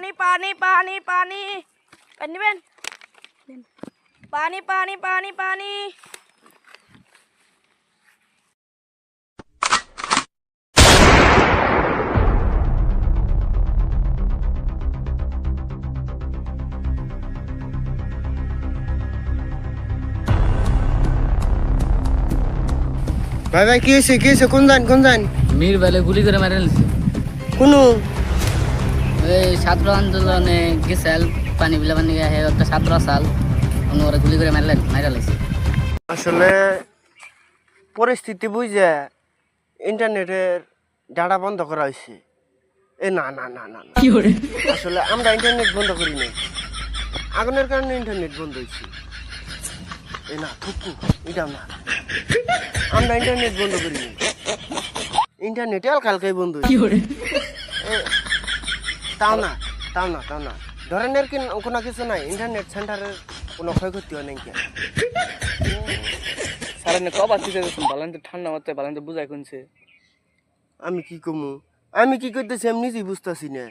পানি পানি পানি পানি পানি নেবেন পানি পানি পানি পানি ভাই ভাই কি হয়েছে কি হয়েছে কোন যান কোন যান মীর বেলে গুলি করে মেরে নিছে কোনো এই ছাত্র আন্দোলনে গেছিল পানি বিলা পানি একটা ছাত্র সাল উনি ওরা গুলি করে মারলেন মারা লাগছে আসলে পরিস্থিতি বুঝে ইন্টারনেটের ডাটা বন্ধ করা হয়েছে এ না না না না না। আসলে আমরা ইন্টারনেট বন্ধ করি নাই। আগুনের কারণে ইন্টারনেট বন্ধ হয়েছে এ না থুকু এটা না। আমরা ইন্টারনেট বন্ধ করি ইন্টারনেট হালকা হালকাই বন্ধ হয়েছে তাও না তাও না তাও না। ধরনের কি কোনো কিছু নাই ইন্টারনেট সেন্টারের কোনো ক্ষয়ক্ষতি হয় নাই কি সারানে থেকে গেছেন বালান্তে ঠান্ডা মাথায় বালান্তে বুঝাই কোনছে আমি কি কমু? আমি কি করতেছি আমি নিজেই বুঝতেছি না।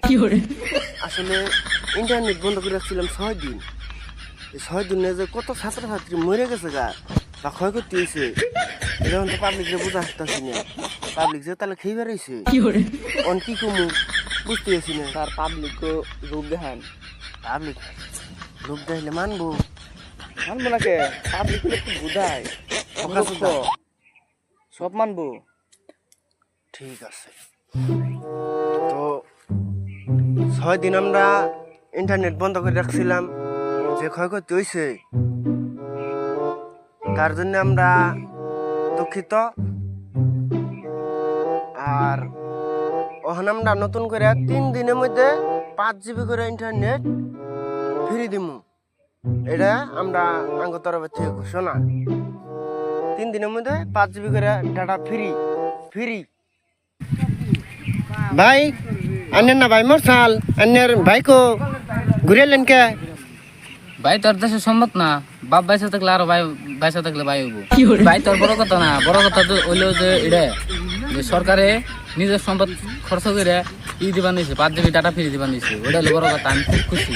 আসলে ইন্টারনেট বন্ধ করে রাখছিলাম ছয় দিন। এই ছয় দিনে যে কত ছাত্রছাত্রী মরে গেছে গা বা ক্ষয়ক্ষতি হয়েছে এখন তো পাবলিকরে বোঝা আসতেছি না। পাবলিক যে তাহলে খেয়ে বেড়াইছে। অন কি কমু? বুঝতে পারছি না। তার পাবলিক রূপ দেখান। পাবলিক লোক দেখলে মানবো। মানবো নাকে পাবলিক একটু বুঝায়। সব মানবো ঠিক আছে। তো ছয় দিন আমরা ইন্টারনেট বন্ধ করে রাখছিলাম। যে ক্ষয়ক্ষতি হয়েছে তার জন্য আমরা দুঃখিত। আর ওখানে আমরা নতুন করে তিন দিনের মধ্যে পাঁচ জিবি করে ইন্টারনেট ফ্রি দিমু। এটা আমরা আঙ্গ তরফের থেকে ঘোষণা। তিন দিনের মধ্যে পাঁচ জিবি করে ডাটা ফ্রি ফ্রি ভাই আন্নের না ভাই মোর সাল। আন্নের ভাই কো ঘুরে এলেন কে? ভাই তোর দেশে সম্মত না। বাপ বাইসে থাকলে আরও ভাই বাইসে থাকলে ভাই হইব। ভাই তোর বড় কথা না। বড় কথা তো হইল যে এটা যে সরকারে নিজের সম্পদ খরচ করে ই দিবা নিছে পাঁচ জিবি ডাটা ফ্রি দিবা নিছে। ওটা বড় কথা, আমি খুব খুশি।